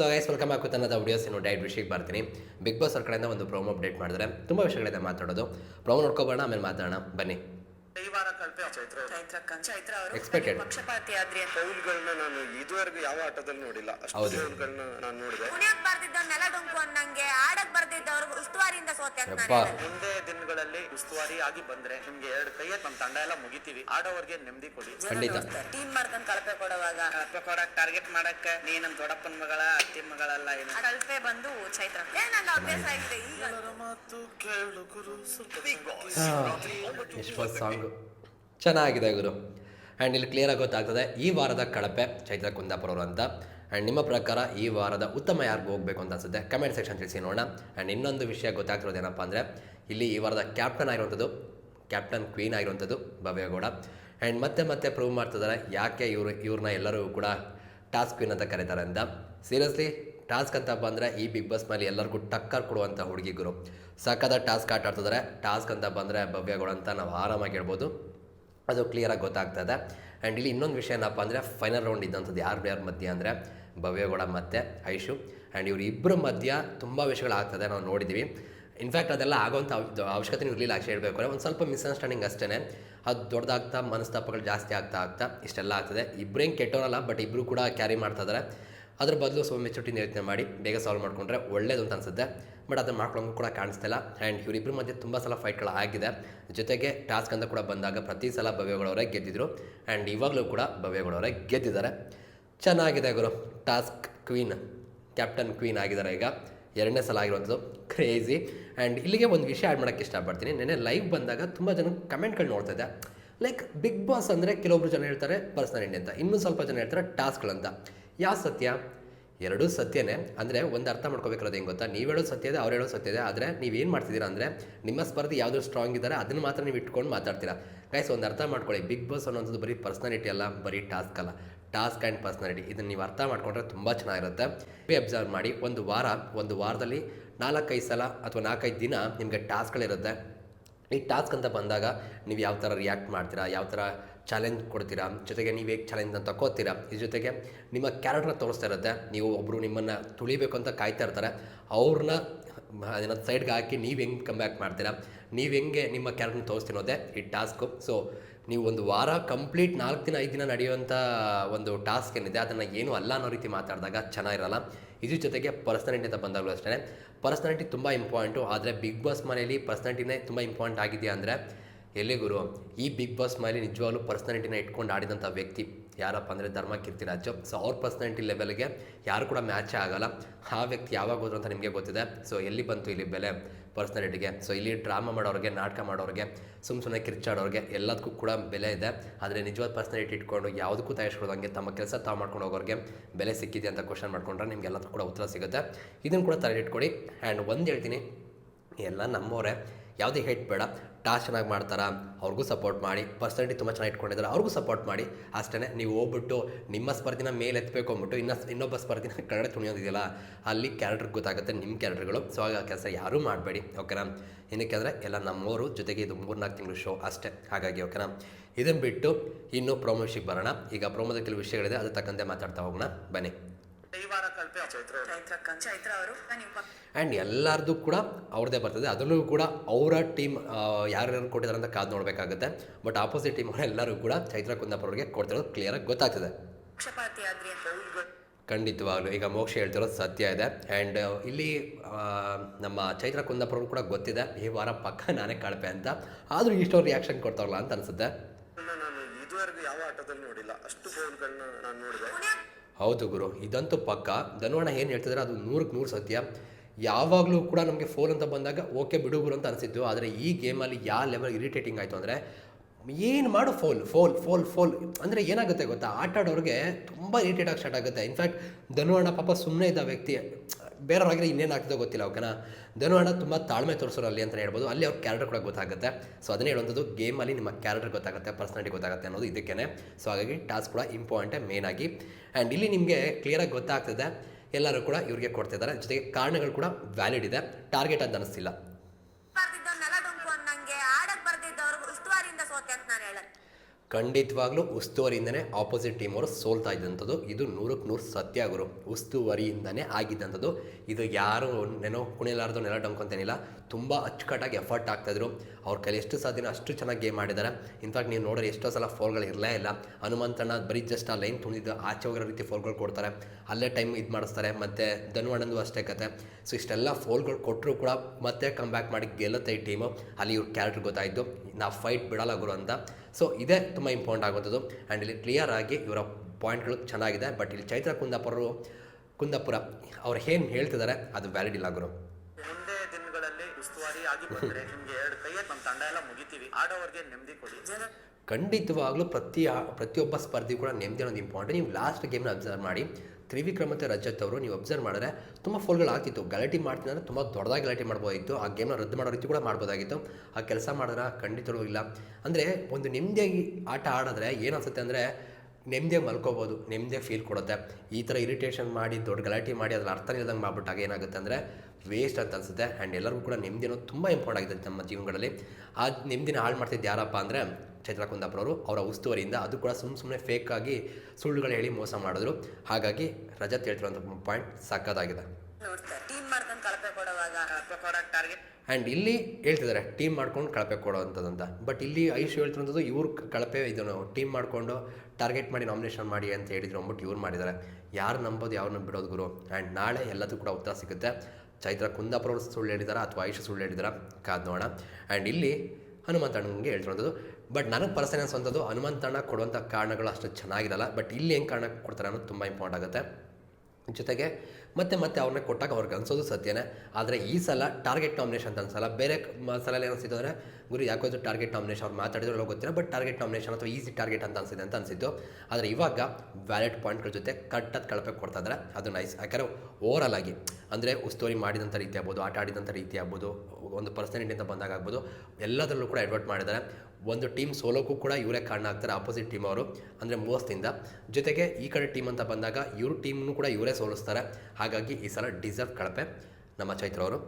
So guys welcome ಆಗುತ್ತೆ ಅನ್ನೋದು videos ಇನ್ನು ಡೈಟ್ ವಿಷಯಕ್ಕೆ ಬರ್ತೀನಿ. ಬಿಗ್ ಬಾಸ್ ಅವ್ರ ಕಡೆಯಿಂದ ಒಂದು ಪ್ರೋಮೋ ಅಪ್ಡೇಟ್ ಮಾಡಿದ್ರೆ ತುಂಬ ವಿಷಯಗಳಿಂದ ಮಾತಾಡೋದು. ಪ್ರೋಮೋ ನೋಡ್ಕೊಬೋಣ ಆಮೇಲೆ ಮಾತಾಡೋಣ. ಬನ್ನಿ. ಎಕ್ಸ್ಪೆಕ್ಟೆಡ್. ಪಕ್ಷಪಾತಿ ಆದ್ರಿ ಅಂತ. ಫೌಲ್ಗಳನ್ನ ನಾನು ಇದುವರೆಗೂ ಯಾವ ಆಟದಲ್ಲಿ ನೋಡಿಲ್ಲ. ಅಷ್ಟು ಹೌದು. ಫೌಲ್ಗಳನ್ನ ನಾನು ನೋಡಿದೆ. ಕುಣಿಯಕ್ ಬರ್ದಿದ್ದವ್ ನೆಲ ಡೊಂಕು ಅನ್ನಂಗೆ ಆಡಕ್ ಬರ್ದಿದ್ದವ್ರು ಉಸ್ತುವಾರಿಯಿಂದ ಸೋತೆ ಅಂತ ಯಪ್ಪ. ನಾನು ಮುಂದೆ ಉಸ್ತುವಾರಿ ಆಗಿ ಬಂದ್ರೆ ನಿಮ್ಗೆ ಎರಡು ಕೈಯ ನಮ್ ತಂಡ ಎಲ್ಲ ಮುಗಿತೀವಿ. ಆಡೋವರ್ಗೆ ನೆಮ್ಮದಿ ಕೊಡಿ. ಖಂಡಿತ. ಟೀಮ್ ಮಾಡ್ಕೊಂಡ್ ಕಳಪೆ ಕೊಡುವಾಗ. ಕಳಪೆ ಕೊಡಕ್ ಟಾರ್ಗೆಟ್ ಮಾಡಕ್ಕ ನೀ ನಮ್ ದೊಡ್ಡಪ್ಪನ ಮಗಳ ಅತ್ತಿ ಮಗಳಲ್ಲ ಏನು? ಕಳಪೆ ಬಂದು ಚೈತ್ರ. ಏ ನನ್ನ ಅಭ್ಯಾಸ ಆಗಿದೆ ಈಗ? ಮಾತು ಕೇಳು ಗುರು ಎಷ್ಟು ಸಾಂಗು. ಚೆನ್ನಾಗಿದೆ ಗುರು. ಆ್ಯಂಡ್ ಇಲ್ಲಿ ಕ್ಲಿಯರಾಗಿ ಗೊತ್ತಾಗ್ತದೆ. ಈ ವಾರದ ಕಳಪೆ ಚೈತ್ರ ಕುಂದಾಪುರ ಅವರು ಅಂತ. ಆ್ಯಂಡ್ ನಿಮ್ಮ ಪ್ರಕಾರ ಈ ವಾರದ ಉತ್ತಮ ಯಾರಿಗೂ ಹೋಗಬೇಕು ಅಂತ ಅನ್ಸುತ್ತೆ? ಕಮೆಂಟ್ ಸೆಕ್ಷನ್ ತಿಳಿಸಿ ನೋಡೋಣ. ಆ್ಯಂಡ್ ಇನ್ನೊಂದು ವಿಷಯ ಗೊತ್ತಾಗ್ತಿರೋದು ಏನಪ್ಪ ಅಂದರೆ, ಇಲ್ಲಿ ಈ ವಾರದ ಕ್ಯಾಪ್ಟನ್ ಆಗಿರುವಂಥದ್ದು ಕ್ಯಾಪ್ಟನ್ ಕ್ವೀನ್ ಆಗಿರುವಂಥದ್ದು ಭವ್ಯಗೌಡ ಆ್ಯಂಡ್ ಮತ್ತೆ ಮತ್ತೆ ಪ್ರೂವ್ ಮಾಡ್ತಿದ್ದಾರೆ ಯಾಕೆ ಇವರು ಇವ್ರನ್ನ ಎಲ್ಲರೂ ಕೂಡ ಟಾಸ್ಕ್ ಕ್ವೀನ್ ಅಂತ ಕರೀತಾರೆ ಅಂತ. ಸೀರಿಯಸ್ಲಿ ಟಾಸ್ಕ್ ಅಂತ ಬಂದರೆ ಈ ಬಿಗ್ ಬಾಸ್ ಮೇಲೆ ಎಲ್ಲರಿಗೂ ಟಕ್ಕರ್ ಕೊಡುವಂಥ ಹುಡುಗಿಗರು ಸಕ್ಕದ ಟಾಸ್ಕ್ ಆಟ ಆಡ್ತಿದ್ದಾರೆ ಟಾಸ್ಕ್ ಅಂತ ಬಂದರೆ ಭವ್ಯಗೌಡ ಅಂತ ನಾವು ಆರಾಮಾಗಿ ಹೇಳ್ಬೋದು. ಅದು ಕ್ಲಿಯರಾಗಿ ಗೊತ್ತಾಗ್ತದೆ ಆ್ಯಂಡ್ ಇಲ್ಲಿ ಇನ್ನೊಂದು ವಿಷಯ ಏನಪ್ಪ ಅಂದರೆ ಫೈನಲ್ ರೌಂಡ್ ಇದ್ದಂಥದ್ದು ಯಾರು ಯಾರ ಮಧ್ಯೆ ಅಂದರೆ ಭವ್ಯಗೌಡ ಮತ್ತು ಐಶು. ಆ್ಯಂಡ್ ಇವ್ರ ಇಬ್ಬರ ಮಧ್ಯ ತುಂಬ ವಿಷಯಗಳಾಗ್ತದೆ ನಾವು ನೋಡಿದ್ದೀವಿ ಇನ್ಫ್ಯಾಕ್ಟ್ ಅದೆಲ್ಲ ಆಗೋಂಥ ಅವಶ್ಯಕತೆ ಇರಲಿಲ್ಲ ಆ್ಯಕ್ಚುಲಿ ಹೇಳಬೇಕು ಅಂದರೆ ಒಂದು ಸ್ವಲ್ಪ ಮಿಸ್ಅಂಡರ್ಸ್ಟ್ಯಾಂಡಿಂಗ್ ಅಷ್ಟೇ ಅದು ದೊಡ್ಡದಾಗ್ತಾ ಮನಸ್ತಾಪಗಳು ಜಾಸ್ತಿ ಆಗ್ತಾ ಆಗ್ತಾ ಇಷ್ಟೆಲ್ಲ ಆಗ್ತದೆ. ಇಬ್ಬರೇನು ಕೆಟ್ಟವರಲ್ಲ ಬಟ್ ಇಬ್ಬರು ಕೂಡ ಕ್ಯಾರಿ ಮಾಡ್ತಾ ಇದ್ದಾರೆ ಅದ್ರ ಬದಲು ಸ್ವಲ್ಪ ಮೆಚುರಿಟಿ ಯೋಚನೆ ಮಾಡಿ, ಬೇಗ ಸಾಲ್ವ್ ಮಾಡಿಕೊಂಡ್ರೆ ಒಳ್ಳೇದು ಅಂತ ಅನ್ಸುತ್ತೆ. ಬಟ್ ಅದನ್ನು ಮಾಡ್ಕೊಳ್ಳೋಂಗೂ ಕೂಡ ಕಾಣಿಸ್ತಿಲ್ಲ ಆ್ಯಂಡ್ ಇವರಿಬ್ಬರ ಮಧ್ಯೆ ತುಂಬ ಸಲ ಫೈಟ್ಗಳು ಆಗಿದೆ. ಜೊತೆಗೆ ಟಾಸ್ಕ್ ಅಂತ ಕೂಡ ಬಂದಾಗ ಪ್ರತಿ ಸಲ ಭವ್ಯಗಳವರೇ ಗೆದ್ದಿದ್ರು. ಆ್ಯಂಡ್ ಇವಾಗಲೂ ಕೂಡ ಭವ್ಯಗಳವರೇ ಗೆದ್ದಿದ್ದಾರೆ. ಚೆನ್ನಾಗಿದೆ ಗುರು. ಟಾಸ್ಕ್ ಕ್ವೀನ್, ಕ್ಯಾಪ್ಟನ್ ಕ್ವೀನ್ ಆಗಿದ್ದಾರೆ ಈಗ. ಎರಡನೇ ಸಲ ಆಗಿರೋದು ಕ್ರೇಜಿ ಆ್ಯಂಡ್ ಇಲ್ಲಿಗೆ ಒಂದು ವಿಷಯ ಆ್ಯಡ್ ಮಾಡೋಕ್ಕೆ ಇಷ್ಟಪಡ್ತೀನಿ. ನೆನ್ನೆ ಲೈವ್ ಬಂದಾಗ ತುಂಬ ಜನ ಕಮೆಂಟ್ಗಳು ನೋಡ್ತಾ ಇದ್ದೆ. ಲೈಕ್ ಬಿಗ್ ಬಾಸ್ ಅಂದರೆ ಕೆಲವೊಬ್ರು ಜನ ಹೇಳ್ತಾರೆ ಪರ್ಸನಾಲಿಟಿ ಅಂತ. ಇನ್ನೂ ಸ್ವಲ್ಪ ಜನ ಹೇಳ್ತಾರೆ ಟಾಸ್ಕ್ಗಳಂತ ಯಾವ ಸತ್ಯ? ಎರಡೂ ಸತ್ಯನೇ. ಅಂದರೆ ಒಂದು ಅರ್ಥ ಮಾಡ್ಕೋಬೇಕಿರೋದು ಹೆಂಗೆ ಗೊತ್ತಾ? ನೀವು ಹೇಳೋದು ಸತ್ಯ ಇದೆ, ಅವ್ರು ಹೇಳೋದು ಸತ್ಯ ಇದೆ. ಆದರೆ ನೀವೇನು ಮಾಡ್ತಿದ್ದೀರಾ ಅಂದರೆ, ನಿಮ್ಮ ಸ್ಪರ್ಧೆ ಯಾವುದು ಸ್ಟ್ರಾಂಗ್ ಇದ್ದಾರೆ, ಅದನ್ನು ಮಾತ್ರ ನೀವು ಇಟ್ಕೊಂಡು ಮಾತಾಡ್ತೀರಾ. ಗೈಸ್ ಒಂದು ಅರ್ಥ ಮಾಡ್ಕೊಳ್ಳಿ. ಬಿಗ್ ಬಾಸ್ ಅನ್ನೋಂಥದ್ದು ಬರೀ ಪರ್ಸನಾಲಿಟಿ ಅಲ್ಲ, ಬರೀ ಟಾಸ್ಕ್ ಅಲ್ಲ. ಟಾಸ್ಕ್ ಆ್ಯಂಡ್ ಪರ್ಸ್ನಾಲಿಟಿ ಇದನ್ನು ನೀವು ಅರ್ಥ ಮಾಡ್ಕೊಂಡ್ರೆ ತುಂಬ ಚೆನ್ನಾಗಿರುತ್ತೆ. ಅಬ್ಸರ್ವ್ ಮಾಡಿ ಒಂದು ವಾರ, ಒಂದು ವಾರದಲ್ಲಿ ನಾಲ್ಕೈದು ಸಲ ಅಥವಾ ನಾಲ್ಕೈದು ದಿನ ನಿಮಗೆ ಟಾಸ್ಕ್ಗಳಿರುತ್ತೆ ಈ ಟಾಸ್ಕ್ ಅಂತ ಬಂದಾಗ ನೀವು ಯಾವ ಥರ ರಿಯಾಕ್ಟ್ ಮಾಡ್ತೀರಾ, ಯಾವ ಥರ ಚಾಲೆಂಜ್ ಕೊಡ್ತೀರಾ, ಜೊತೆಗೆ ನೀವು ಹೇಗೆ ಚಾಲೆಂಜ್ ಅಂತ ತಗೋತೀರಾ ಇದ್ರ ಜೊತೆಗೆ ನಿಮ್ಮ ಕ್ಯಾರೆಕ್ಟರ್ನ ತೋರಿಸ್ತಾ ಇರುತ್ತೆ. ನೀವು ಒಬ್ಬರು ನಿಮ್ಮನ್ನು ತುಳಿಬೇಕು ಅಂತ ಕಾಯ್ತಾ ಇರ್ತಾರೆ. ಅವ್ರನ್ನ ಅದನ್ನು ಸೈಡ್ಗೆ ಹಾಕಿ ನೀವು ಹೆಂಗೆ ಕಮ್ ಬ್ಯಾಕ್ ಮಾಡ್ತೀರಾ? ನೀವು ಹೆಂಗೆ ನಿಮ್ಮ ಕ್ಯಾರೆಕ್ಟರ್ನ ತೋರಿಸ್ತಿರೋದೇ ಈ ಟಾಸ್ಕು ಸೊ ನೀವು ಒಂದು ವಾರ ಕಂಪ್ಲೀಟ್ ನಾಲ್ಕು ದಿನ, ಐದು ದಿನ ನಡೆಯುವಂಥ ಒಂದು ಟಾಸ್ಕ್ ಏನಿದೆ, ಅದನ್ನು ಏನೂ ಅಲ್ಲ ಅನ್ನೋ ರೀತಿ ಮಾತಾಡಿದಾಗ ಚೆನ್ನಾಗಿರಲ್ಲ. ಇದ್ರ ಜೊತೆಗೆ ಪರ್ಸನಾಲಿಟಿ ಅಂತ ಬಂದಾಗಲೂ ಅಷ್ಟೇ ಪರ್ಸನಾಲಿಟಿ ತುಂಬ ಇಂಪಾರ್ಟೆಂಟು ಆದರೆ ಬಿಗ್ ಬಾಸ್ ಮನೆಯಲ್ಲಿ ಪರ್ಸನಾಲಿಟಿನೇ ತುಂಬ ಇಂಪಾರ್ಟೆಂಟ್ ಆಗಿದೆಯಾ ಅಂದರೆ, ಎಲ್ಲಿ ಗುರು? ಈ ಬಿಗ್ ಬಾಸ್ ಮನೆಯಲ್ಲಿ ನಿಜವಾಗ್ಲೂ ಪರ್ಸನಾಲಿಟಿನ ಇಟ್ಕೊಂಡು ಆಡಿದಂಥ ವ್ಯಕ್ತಿ ಯಾರಪ್ಪ ಅಂದರೆ ಧರ್ಮ ಕೀರ್ತಿರಾಜು ಸೊ ಅವ್ರ ಪರ್ಸನಾಲಿಟಿ ಲೆವೆಲ್ಗೆ ಯಾರು ಕೂಡ ಮ್ಯಾಚೇ ಆಗಲ್ಲ. ಆ ವ್ಯಕ್ತಿ ಯಾವಾಗ ಹೋದ್ರು ಅಂತ ನಿಮಗೆ ಗೊತ್ತಿದೆ. ಸೊ ಎಲ್ಲಿ ಬಂತು ಇಲ್ಲಿ ಬೆಲೆ? ಪರ್ಸನಾಲಿಟಿಗೆ ಸೊ ಇಲ್ಲಿ ಡ್ರಾಮಾ ಮಾಡೋರಿಗೆ, ನಾಟಕ ಮಾಡೋರಿಗೆ ಸುಮ್ಮ ಸುಮ್ಮನೆ ಕಿರ್ಚಾಡೋರಿಗೆ ಎಲ್ಲದಕ್ಕೂ ಕೂಡ ಬೆಲೆ ಇದೆ. ಆದರೆ ನಿಜವಾದ ಪರ್ಸನಾಲಿಟಿ ಇಟ್ಕೊಂಡು ಯಾವುದಕ್ಕೂ ತಯಾರಿಸ್ಕೊಳ್ದಂಗೆ ತಮ್ಮ ಕೆಲಸ ತಾವು ಮಾಡ್ಕೊಂಡು ಹೋಗೋರಿಗೆ ಬೆಲೆ ಸಿಕ್ಕಿದೆ ಅಂತ ಕ್ವಶನ್ ಮಾಡ್ಕೊಂಡ್ರೆ ನಿಮ್ಗೆ ಎಲ್ಲದಕ್ಕೂ ಕೂಡ ಉತ್ತರ ಸಿಗುತ್ತೆ. ಇದನ್ನು ಕೂಡ ತಲೆ ಇಟ್ಕೊಡಿ ಆ್ಯಂಡ್ ಒಂದು ಹೇಳ್ತೀನಿ. ಎಲ್ಲ ನಮ್ಮವರೇ ಯಾವುದೇ ಹೇಟ್ ಬೇಡ. ಟಾಸ್ ಚೆನ್ನಾಗಿ ಮಾಡ್ತಾರಾ, ಅವ್ರಿಗೂ ಸಪೋರ್ಟ್ ಮಾಡಿ. ಪರ್ಸನಾಲಿಟಿ ತುಂಬ ಚೆನ್ನಾಗಿ ಇಟ್ಕೊಂಡಿದ್ದಾರೆ ಅವ್ರಿಗೂ ಸಪೋರ್ಟ್ ಮಾಡಿ. ಅಷ್ಟೇ ನೀವು ಹೋಗ್ಬಿಟ್ಟು ನಿಮ್ಮ ಸ್ಪರ್ಧಿನ ಮೇಲೆ ಎತ್ತಬೇಕು ಅಂದ್ಬಿಟ್ಟು ಇನ್ನು ಇನ್ನೊಬ್ಬ ಸ್ಪರ್ಧಿನ ಕೆಳಗಡೆ ತುಣಿಯೋದಿದೆಯಲ್ಲ, ಅಲ್ಲಿ ಕ್ಯಾರೆಕ್ಟರ್ ಗೊತ್ತಾಗುತ್ತೆ ನಿಮ್ಮ ಕ್ಯಾರೆಕ್ಟರ್ಗಳು ಸೊ ಆಗ ಕೆಲಸ ಯಾರೂ ಮಾಡಬೇಡಿ ಓಕೆನಾ ಏನಕ್ಕೆ ಅಂದರೆ ಎಲ್ಲ ನಮ್ಮವರು ಜೊತೆಗೆ ಇದು ಮೂರ್ನಾಲ್ಕು ತಿಂಗಳು ಶೋ ಅಷ್ಟೇ. ಹಾಗಾಗಿ ಓಕೆನಾ ಇದನ್ನು ಬಿಟ್ಟು ಇನ್ನು ಪ್ರೋಮೋ ಬರೋಣ. ಈಗ ಪ್ರೋಮೋದ ಕೆಲವು ವಿಷಯಗಳಿದೆ ಅದು ತಕ್ಕಂತೆ ಮಾತಾಡ್ತಾ ಹೋಗೋಣ. ಬನ್ನಿ. ವಾರ ಚೈತ್ರ ಅವರು ಆ್ಯಂಡ್ ಎಲ್ಲರದ್ದು ಕೂಡ ಅವ್ರದ್ದೇ ಬರ್ತದೆ. ಅದರಲ್ಲೂ ಕೂಡ ಅವರ ಟೀಮ್ ಯಾರ್ಯಾರು ಕೊಟ್ಟಿದ್ದಾರೆ ಅಂತ ಕಾದು ನೋಡಬೇಕಾಗುತ್ತೆ. ಬಟ್ ಆಪೋಸಿಟ್ ಟೀಮ್ ಎಲ್ಲರೂ ಕೂಡ ಚೈತ್ರ ಕುಂದಾಪುರ ಕೊಟ್ಟಿರೋದು ಕೊಡ್ತಿರೋದು ಕ್ಲಿಯರಾಗಿ ಗೊತ್ತಾಗ್ತದೆ. ಪಕ್ಷಪಾತಿ ಆದ್ರಿ ಅಂತ. ಖಂಡಿತವಾಗ್ಲೂ. ಈಗ ಮೋಕ್ಷ ಹೇಳ್ತಿರೋದು ಸತ್ಯ ಇದೆ. ಆ್ಯಂಡ್ ಇಲ್ಲಿ ನಮ್ಮ ಚೈತ್ರ ಕುಂದಾಪುರ ಕೂಡ ಗೊತ್ತಿದೆ. ಈ ವಾರ ಪಕ್ಕ ನಾನೇ ಕಳಪೆ ಅಂತ. ಆದರೂ ಇಷ್ಟೋ ರಿಯಾಕ್ಷನ್ ಕೊಡ್ತಾರಲ್ಲ ಅಂತ ಅನಿಸುತ್ತೆ. ನಾನು ಇದುವರೆಗೂ ಯಾವ ಆಟದಲ್ಲಿ ನೋಡಿಲ್ಲ. ಅಷ್ಟು ಗೋಲ್ಗಳನ್ನ ನಾನು ನೋಡಿದೆ. ಹೌದು ಗುರು. ಇದಂತೂ ಪಕ್ಕ. ಧನುವಣ ಏನು ಹೇಳ್ತಿದ್ರೆ, ಅದು ನೂರಕ್ಕೆ ನೂರು ಸತ್ಯ. ಯಾವಾಗಲೂ ಕೂಡ ನಮಗೆ ಫೋನ್ ಅಂತ ಬಂದಾಗ ಓಕೆ ಬಿಡು ಗುರು ಅಂತ ಅನಿಸಿದ್ದು ಆದರೆ ಈ ಗೇಮಲ್ಲಿ ಯಾವ ಲೆವೆಲ್ ಇರಿಟೇಟಿಂಗ್ ಆಯಿತು ಅಂದರೆ ಏನು ಮಾಡು ಫೋಲ್ ಫೋಲ್ ಫೋಲ್ ಫೋಲ್ ಅಂದರೆ ಏನಾಗುತ್ತೆ ಗೊತ್ತಾ? ಆಟ ಆಡೋರಿಗೆ ತುಂಬ ಇರಿಟೇಟ್ ಆಗಿ ಸ್ಟಾರ್ಟ್ ಆಗುತ್ತೆ. ಇನ್ಫ್ಯಾಕ್ಟ್ ಧನುವಣ್ಣ ಪಾಪ ಸುಮ್ಮನೆ ಇದ್ದ ವ್ಯಕ್ತಿ, ಬೇರೆಯವ್ರಾಗಿದ್ರೆ ಇನ್ನೇನು ಆಗ್ತದೋ ಗೊತ್ತಿಲ್ಲ ಓಕೆನಾ ಧನುವಣ್ಣ ತುಂಬ ತಾಳ್ಮೆ ತೋರಿಸೋರು ಅಲ್ಲಿ ಅಂತ ಹೇಳ್ಬೋದು. ಅಲ್ಲಿ ಅವ್ರ ಕ್ಯಾರೆಕ್ಟರ್ ಕೂಡ ಗೊತ್ತಾಗುತ್ತೆ. ಸೊ ಅದನ್ನೇ ಹೇಳುವಂಥದ್ದು ಗೇಮಲ್ಲಿ ನಿಮ್ಮ ಕ್ಯಾರೆಕ್ಟರ್ ಗೊತ್ತಾಗುತ್ತೆ ಪರ್ಸ್ನಾಲಿಟಿ ಗೊತ್ತಾಗುತ್ತೆ ಅನ್ನೋದು ಇದಕ್ಕೇ ಸೊ ಹಾಗಾಗಿ ಟಾಸ್ಕ್ ಕೂಡ ಇಂಪಾರ್ಟೆಂಟ್ ಮೇನ್ ಆಗಿ. ಆ್ಯಂಡ್ ಇಲ್ಲಿ ನಿಮಗೆ ಕ್ಲಿಯರಾಗಿ ಗೊತ್ತಾಗ್ತದೆ. ಎಲ್ಲರೂ ಕೂಡ ಇವರಿಗೆ ಕೊಡ್ತಿದ್ದಾರೆ. ಜೊತೆಗೆ ಕಾರಣಗಳು ಕೂಡ ವ್ಯಾಲಿಡ್ ಇದೆ. ಟಾರ್ಗೆಟ್ ಅಂತ ಅನಿಸ್ತಿಲ್ಲ. ಖಂಡಿತವಾಗ್ಲೂ ಉಸ್ತುವಾರಿಯಿಂದನೇ ಆಪೋಸಿಟ್ ಟೀಮ್ ಅವರು ಸೋಲ್ತಾ ಇದ್ದಂಥದ್ದು. ಇದು ನೂರಕ್ಕೆ ನೂರು ಸತ್ಯ ಗುರು. ಉಸ್ತುವಾರಿಯಿಂದನೇ ಆಗಿದ್ದಂಥದ್ದು. ಇದು ಯಾರು ನೆನೋ ಕುಣಿಲಾರ್ದು ನೆಲ ಡಂಕೊಂತೇನಿಲ್ಲ ತುಂಬ ಅಚ್ಚುಕಟ್ಟಾಗಿ ಎಫರ್ಟ್ ಆಗ್ತಾಯಿದ್ರು ಅವ್ರ ಕೈಲಿ ಎಷ್ಟು ಸಾಧ್ಯನೋ ಅಷ್ಟು ಚೆನ್ನಾಗಿ ಗೇಮ್ ಮಾಡಿದ್ದಾರೆ ಇನ್ಫ್ಯಾಕ್ಟ್ ನೀವು ನೋಡೋರು ಎಷ್ಟೋ ಸಲ ಫೋಲ್ಗಳು ಇರಲೇ ಇಲ್ಲ. ಹನುಮಂತಣ್ಣ ಬರೀ ಜಸ್ಟ್ ಆ ಲೈನ್ ತುಂಬಿದ್ದು ಆಚೆ ಹೋಗಿರೋ ರೀತಿ ಫೋಲ್ಗಳು ಕೊಡ್ತಾರೆ. ಅಲ್ಲೇ ಟೈಮ್ ಇದು ಮಾಡಿಸ್ತಾರೆ, ಮತ್ತು ಧನುವಣ್ಣಂದು ಅಷ್ಟೇ ಕತೆ. ಸೊ ಇಷ್ಟೆಲ್ಲ ಫೋಲ್ಗಳು ಕೊಟ್ಟರು ಕೂಡ ಮತ್ತೆ ಕಮ್ ಬ್ಯಾಕ್ ಮಾಡಿ ಗೆಲ್ಲುತ್ತೆ ಈ ಟೀಮು ಅಲ್ಲಿ ಇವ್ರ ಕ್ಯಾರೆಕ್ಟರ್ ಗೊತ್ತಾಯಿತು. ನಾವು ಫೈಟ್ ಬಿಡಲ್ಲ ಗುರು ಅಂತ. ಸೊ ಇದೇ ತುಂಬ ಇಂಪಾರ್ಟೆಂಟ್ ಆಗುವಂಥದ್ದು. ಆ್ಯಂಡ್ ಇಲ್ಲಿ ಕ್ಲಿಯರ್ ಆಗಿ ಇವರ ಪಾಯಿಂಟ್ಗಳು ಚೆನ್ನಾಗಿದೆ. ಬಟ್ ಇಲ್ಲಿ ಚೈತ್ರ ಕುಂದಾಪುರರು, ಕುಂದಾಪುರ, ಅವ್ರು ಏನು ಹೇಳ್ತಿದ್ದಾರೆ ಅದು ವ್ಯಾಲಿಡ್ ಇಲ್ಲ ಗುರು. ದಿನಗಳಲ್ಲಿ ಉಸ್ತುವಾರಿ ಆಗಿ ಬಂದ್ರೆ ನಿಮ್ಗೆ ಎರಡು ಕೈಯಲ್ಲಿ ನಮ್ಮ ತಂಡ ಎಲ್ಲ ಮುಗಿತೀವಿ. ಆಡೋರ್ಗೆ ನೆಮ್ಮದಿ ಕೊಡಿ. ಖಂಡಿತವಾಗ್ಲೂ ಪ್ರತಿ ಪ್ರತಿಯೊಬ್ಬ ಸ್ಪರ್ಧಿ ಕೂಡ ನೆಮ್ಮದಿ ಅನ್ನೋದು ಇಂಪಾರ್ಟೆಂಟ್ ನೀವು ಲಾಸ್ಟ್ ಗೇಮ್ನ ಅಬ್ಸರ್ವ್ ಮಾಡಿ, ತ್ರಿವಿಕ್ರಮ್ ಮತ್ತು ರಜತ್ ಅವರು ನೀವು ಅಬ್ಸರ್ವ್ ಮಾಡಿದ್ರೆ ತುಂಬ ಫೋಲ್ಗಳು ಆಗ್ತಿತ್ತು. ಗಲಾಟೆ ಮಾಡ್ತೀನಿ ಅಂದರೆ ತುಂಬ ದೊಡ್ಡದಾಗಿ ಗಲಾಟೆ ಮಾಡ್ಬೋದಾಗಿತ್ತು. ಆ ಗೇಮ್ನ ರದ್ದು ಮಾಡೋ ರೀತಿ ಕೂಡ ಮಾಡ್ಬೋದಾಗಿತ್ತು. ಆ ಕೆಲಸ ಮಾಡಿದ್ರೆ ಖಂಡಿತವೂ ಇಲ್ಲ. ಅಂದರೆ ಒಂದು ನೆಮ್ಮದಿಯಾಗಿ ಆಟ ಆಡಿದ್ರೆ ಏನನ್ಸುತ್ತೆ ಅಂದರೆ ನೆಮ್ಮದಿಯಾಗಿ ಮಲ್ಕೋಬೋದು, ನೆಮ್ಮದಿಯಾಗಿ ಫೀಲ್ ಕೊಡುತ್ತೆ. ಈ ಥರ ಇರಿಟೇಷನ್ ಮಾಡಿ, ದೊಡ್ಡ ಗಲಾಟೆ ಮಾಡಿ ಅದ್ರ ಅರ್ಥ ಇಲ್ಲದಂಗೆ ಮಾಡ್ಬಿಟ್ಟಾಗ ಏನಾಗುತ್ತೆ ಅಂದರೆ ವೇಸ್ಟ್ ಅಂತ ಅನಿಸುತ್ತೆ. ಆ್ಯಂಡ್ ಎಲ್ಲರಿಗೂ ಕೂಡ ನೆಮ್ಮದಿ ಅನ್ನೋದು ತುಂಬ ಇಂಪಾರ್ಟೆಂಟ್ ಆಗಿದೆ ನಮ್ಮ ಜೀವನಗಳಲ್ಲಿ. ಆ ನೆಮ್ಮದಿನ ಹಾಳು ಮಾಡ್ತಿದ್ದು ಯಾರಪ್ಪ ಅಂದರೆ ಚೈತ್ರ ಕುಂದಾಪುರವರು. ಅವರ ಉಸ್ತುವಾರಿಯಿಂದ ಅದು ಕೂಡ ಸುಮ್ಮ ಸುಮ್ಮನೆ ಫೇಕ್ ಆಗಿ ಸುಳ್ಳುಗಳು ಹೇಳಿ ಮೋಸ ಮಾಡಿದ್ರು. ಹಾಗಾಗಿ ರಜತ್ ಹೇಳ್ತಿರೋಂಥ ಪಾಯಿಂಟ್ ಸಕ್ಕತ್ತಾಗಿದೆ ಆ್ಯಂಡ್ ಇಲ್ಲಿ ಹೇಳ್ತಿದ್ದಾರೆ ಟೀಮ್ ಮಾಡ್ಕೊಂಡು ಕಳಪೆ ಕೊಡೋವಂಥದ್ದಂತ. ಬಟ್ ಇಲ್ಲಿ ಐಶು ಹೇಳ್ತಿರೋಂಥದ್ದು ಇವ್ರು ಕಳಪೆ ಇದನ್ನು ಟೀಮ್ ಮಾಡಿಕೊಂಡು ಟಾರ್ಗೆಟ್ ಮಾಡಿ ನಾಮಿನೇಷನ್ ಮಾಡಿ ಅಂತ ಹೇಳಿದ್ರು ಅಂದ್ಬಿಟ್ಟು ಇವ್ರು ಮಾಡಿದ್ದಾರೆ. ಯಾರು ನಂಬೋದು ಯಾರನ್ನ ಬಿಡೋದು ಗುರು? ಆ್ಯಂಡ್ ನಾಳೆ ಎಲ್ಲದೂ ಕೂಡ ಉತ್ತರ ಸಿಗುತ್ತೆ. ಚೈತ್ರ ಕುಂದಾಪುರ ಸುಳ್ಳು ಹೇಳಿದಾರಾ ಅಥವಾ ಐಶು ಸುಳ್ಳು ಹೇಳಿದಾರಾ? ಕಾದ್ ನೋಡೋಣ. ಆ್ಯಂಡ್ ಇಲ್ಲಿ ಹನುಮಂತಣ್ಣನಿಗೆ ಹೇಳ್ತಿರೋಂಥದ್ದು ಬಟ್ ನನಗೆ ಪರ್ಸನ್ ಅನ್ಸೋಂಥದ್ದು ಹನುಮಂತಣ್ಣ ಕೊಡುವಂಥ ಕಾರಣಗಳು ಅಷ್ಟು ಚೆನ್ನಾಗಿರಲ್ಲ. ಬಟ್ ಇಲ್ಲಿ ಹೆಂಗೆ ಕಾರಣ ಕೊಡ್ತಾರೆ ಅನ್ನೋದು ತುಂಬ ಇಂಪಾರ್ಟೆಂಟ್ ಆಗುತ್ತೆ. ಜೊತೆಗೆ ಮತ್ತೆ ಮತ್ತೆ ಅವ್ರನ್ನ ಕೊಟ್ಟಾಗ ಅವ್ರಿಗೆ ಅನ್ಸೋದು ಸತ್ಯನೇ. ಆದರೆ ಈ ಸಲ ಟಾರ್ಗೆಟ್ ನಾಮಿನೇಷನ್ ಅಂತ ಅನ್ಸಲ್ಲ. ಬೇರೆ ಸಲ ಏನು ಅನಿಸ್ತಿತ್ತು ಅಂದರೆ ಗುರು ಯಾಕೋ ಇದು ಟಾರ್ಗೆಟ್ ನಾಮಿನೇಷನ್ ಅವ್ರು ಮಾತಾಡಿದ್ರಲ್ಲ ಗೊತ್ತಿಲ್ಲ ಬಟ್ ಟಾರ್ಗೆಟ್ ನಾಮಿನೇಷನ್ ಅಥವಾ ಈಸಿ ಟಾರ್ಗೆಟ್ ಅಂತ ಅನಿಸಿದೆ ಅಂತ ಅನಿಸಿದ್ದು. ಆದರೆ ಇವಾಗ ವ್ಯಾಲೆಟ್ ಪಾಯಿಂಟ್ಗಳ ಜೊತೆ ಕಟ್ಟದ ಕಳಪೆ ಕೊಡ್ತಾ ಇದ್ದಾರೆ ಅದು ನೈಸ್ ಯಾಕಂದರೆ ಓವರಾಲ್ ಆಗಿ, ಅಂದರೆ ಉಸ್ತೋರಿ ಮಾಡಿದಂಥ ರೀತಿ ಆಗ್ಬೋದು, ಆಟ ಆಡಿದಂಥ ರೀತಿ ಆಗ್ಬೋದು, ಒಂದು ಪರ್ಸನಾಲಿಟಿ ಅಂತ ಬಂದಾಗ ಆಗ್ಬೋದು, ಎಲ್ಲದರಲ್ಲೂ ಕೂಡ ಅಡ್ವರ್ಟ್ ಮಾಡಿದ್ದಾರೆ. ಒಂದು ಟೀಮ್ ಸೋಲೋಕ್ಕೂ ಕೂಡ ಇವರೇ ಕಾರಣ ಆಗ್ತಾರೆ ಆಪೋಸಿಟ್ ಟೀಮ್ ಅವರು. ಅಂದರೆ ಮೋಸದಿಂದ ಜೊತೆಗೆ ಈ ಕಡೆ ಟೀಮ್ ಅಂತ ಬಂದಾಗ ಇವ್ರ ಟೀಮ್ನು ಕೂಡ ಇವರೇ ಸೋಲಿಸ್ತಾರೆ. ಹಾಗಾಗಿ ಈ ಸಲ ಡಿಸರ್ವ್ ಕಳಪೆ ನಮ್ಮ ಚೈತ್ರ ಅವರು.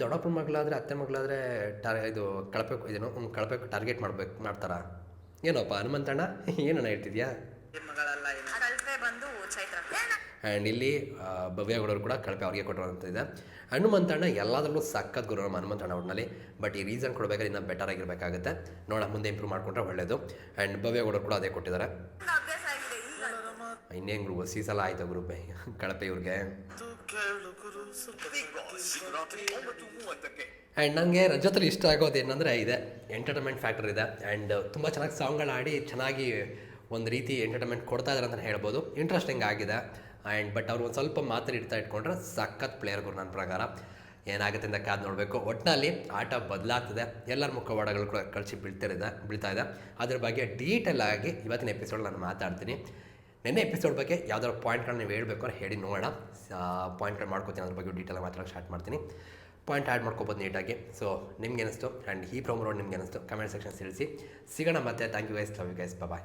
ದೊಡ್ಡಪ್ಪನ ಮಗಳಾದರೆ ಅತ್ತೆ ಮಗಳಾದರೆ ಟಾರ್ ಇದು ಕಳಪೆ ಏನೋ ಹ್ಮ್, ಕಳಪೆ ಟಾರ್ಗೆಟ್ ಮಾಡ್ಬೇಕು ಮಾಡ್ತಾರಾ? ಏನೋಪ್ಪ ಹನುಮಂತಣ್ಣ ಏನಣ್ಣ ಹೇಳ್ತಿದ್ಯಾ ನಿಮ್ ಮಗಳಲ್ಲ ಏನು ಕಳಪೆ ಬಂದು ಚೈತ್ರ ಏನ ಆ್ಯಂಡ್ ಇಲ್ಲಿ ಭವ್ಯಗೌಡರು ಕೂಡ ಕಳಪೆ ಅವ್ರಿಗೆ ಇದೆ. ಹನುಮಂತಣ್ಣ ಎಲ್ಲದರಲ್ಲೂ ಸಖತ್ ಗುರು ನಮ್ಮ ಹನುಮಂತಣ್ಣ ಒಟ್ಟಿನಲ್ಲಿ ಬಟ್ ಈ ರೀಸನ್ ಕೊಡಬೇಕಾದ್ರೆ ಇನ್ನೂ ಬೆಟರ್ ಆಗಿರಬೇಕಾಗುತ್ತೆ. ನೋಡೋಣ, ಮುಂದೆ ಇಂಪ್ರೂವ್ ಮಾಡಿಕೊಂಡ್ರೆ ಒಳ್ಳೆಯದು ಆ್ಯಂಡ್ ಭವ್ಯಗೌಡರು ಕೂಡ ಅದೇ ಕೊಟ್ಟಿದ್ದಾರೆ. ಇನ್ನೇನು ಗುರು ಸೀಸಲ ಸಲ ಆಯಿತು ಗುರು ಕಳಪೆ ಇವ್ರಿಗೆ? ಆ್ಯಂಡ್ ನನಗೆ ರಜತಲ್ಲಿ ಇಷ್ಟ ಆಗೋದು ಏನಂದರೆ ಇದೆ ಎಂಟರ್ಟೈನ್ಮೆಂಟ್ ಫ್ಯಾಕ್ಟರ್ ಇದೆ. ಆ್ಯಂಡ್ ತುಂಬ ಚೆನ್ನಾಗಿ ಸಾಂಗ್ಗಳು ಆಡಿ ಚೆನ್ನಾಗಿ ಒಂದು ರೀತಿ ಎಂಟರ್ಟೈನ್ಮೆಂಟ್ ಕೊಡ್ತಾ ಇದ್ದಾರೆ ಅಂತ ಹೇಳ್ಬೋದು. ಇಂಟ್ರೆಸ್ಟಿಂಗ್ ಆಗಿದೆ. ಆ್ಯಂಡ್ ಬಟ್ ಅವ್ರು ಒಂದು ಸ್ವಲ್ಪ ಮಾತ್ರ ಇಡ್ತಾ ಇಟ್ಕೊಂಡ್ರೆ ಸಖತ್ ಪ್ಲೇಯರ್ಗಳು ನನ್ನ ಪ್ರಕಾರ. ಏನಾಗುತ್ತೆ ಅಂತ ಕಾದು ನೋಡಬೇಕು. ಒಟ್ಟಿನಲ್ಲಿ ಆಟ ಬದಲಾಗ್ತದೆ. ಎಲ್ಲರ ಮುಖವಾಡಗಳು ಕೂಡ ಕಳಿಸಿ ಬೀಳ್ತಿರಿದೆ ಬೀಳ್ತಾ ಇದೆ. ಅದ್ರ ಬಗ್ಗೆ ಡೀಟೇಲ್ ಆಗಿ ಇವತ್ತಿನ ಎಪಿಸೋಡ್ ನಾನು ಮಾತಾಡ್ತೀನಿ. ನೆನ್ನೆ ಎಪಿಸೋಡ್ ಬಗ್ಗೆ ಯಾವ್ದಾದ್ರು ಪಾಯಿಂಟ್ಗಳನ್ನ ನೀವು ಹೇಳಬೇಕು ಅಂತ ಹೇಳಿ ನೋಡೋಣ. ಪಾಯಿಂಟ್ಗಳು ಮಾಡ್ಕೋತೀನಿ. ಅದ್ರ ಬಗ್ಗೆ ಡೀಟೇಲ್ ಮಾತಾಡೋಕೆ ಸ್ಟಾರ್ಟ್ ಮಾಡ್ತೀನಿ. ಪಾಯಿಂಟ್ ಆ್ಯಡ್ ಮಾಡ್ಕೋಬೋದು ನೀಟಾಗಿ. ಸೊ ನಿಮ್ಗೆ ಅನಿಸ್ತು ಆ್ಯಂಡ್ ಈ ಪ್ರೋಮೋ ನಿಮ್ಗೆ ಅನಿಸ್ತು ಕಮೆಂಟ್ ಸೆಕ್ಷನ್ ತಿಳಿಸಿ. ಸಿಗೋಣ ಮತ್ತೆ. Thank you guys love you guys bye